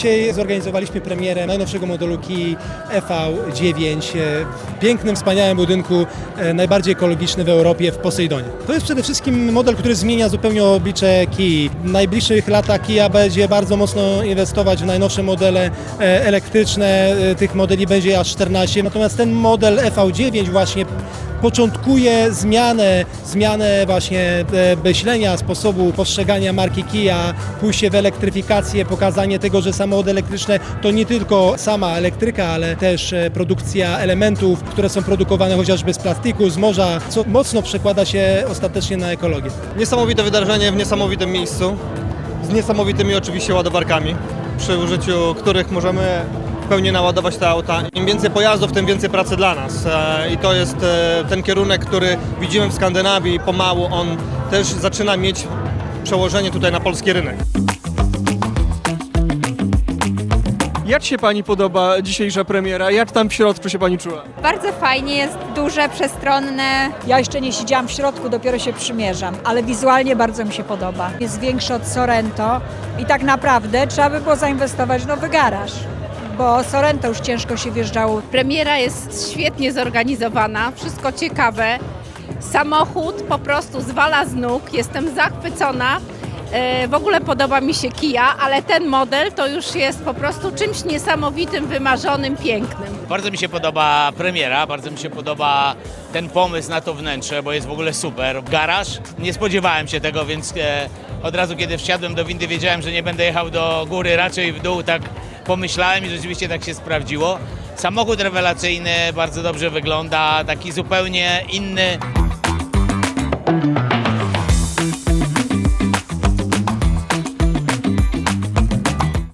Dzisiaj zorganizowaliśmy premierę najnowszego modelu Kia EV9 e, w pięknym, wspaniałym budynku, e, najbardziej ekologiczny w Europie w Posejdonie. To jest przede wszystkim model, który zmienia zupełnie oblicze Kii. W najbliższych latach Kia będzie bardzo mocno inwestować w najnowsze modele e, elektryczne. E, Tych modeli będzie aż 14. Natomiast ten model EV9 właśnie początkuje zmianę, zmianę właśnie e, myślenia, sposobu postrzegania marki Kia, pójście w elektryfikację, pokazanie tego, że samochody elektryczne to nie tylko sama elektryka, ale też e, produkcja elementów, które są produkowane chociażby z plastiku, z morza, co mocno przekłada się ostatecznie na ekologię. Niesamowite wydarzenie w niesamowitym miejscu, z niesamowitymi oczywiście ładowarkami, przy użyciu których możemy w pełni naładować te auta. Im więcej pojazdów, tym więcej pracy dla nas. E, I to jest e, ten kierunek, który widzimy w Skandynawii. Pomału on też zaczyna mieć przełożenie tutaj na polski rynek. Jak się Pani podoba dzisiejsza premiera? Jak tam w środku się Pani czuła? Bardzo fajnie, jest duże, przestronne. Ja jeszcze nie siedziałam w środku, dopiero się przymierzam, ale wizualnie bardzo mi się podoba. Jest większy od Sorento i tak naprawdę trzeba by było zainwestować w nowy garaż, bo Sorento już ciężko się wjeżdżało. Premiera jest świetnie zorganizowana, wszystko ciekawe. Samochód po prostu zwala z nóg, jestem zachwycona. E, W ogóle podoba mi się Kia, ale ten model to już jest po prostu czymś niesamowitym, wymarzonym, pięknym. Bardzo mi się podoba premiera, bardzo mi się podoba ten pomysł na to wnętrze, bo jest w ogóle super. Garaż, nie spodziewałem się tego, więc e, od razu kiedy wsiadłem do windy wiedziałem, że nie będę jechał do góry, raczej w dół, tak pomyślałem i rzeczywiście tak się sprawdziło. Samochód rewelacyjny, bardzo dobrze wygląda, taki zupełnie inny.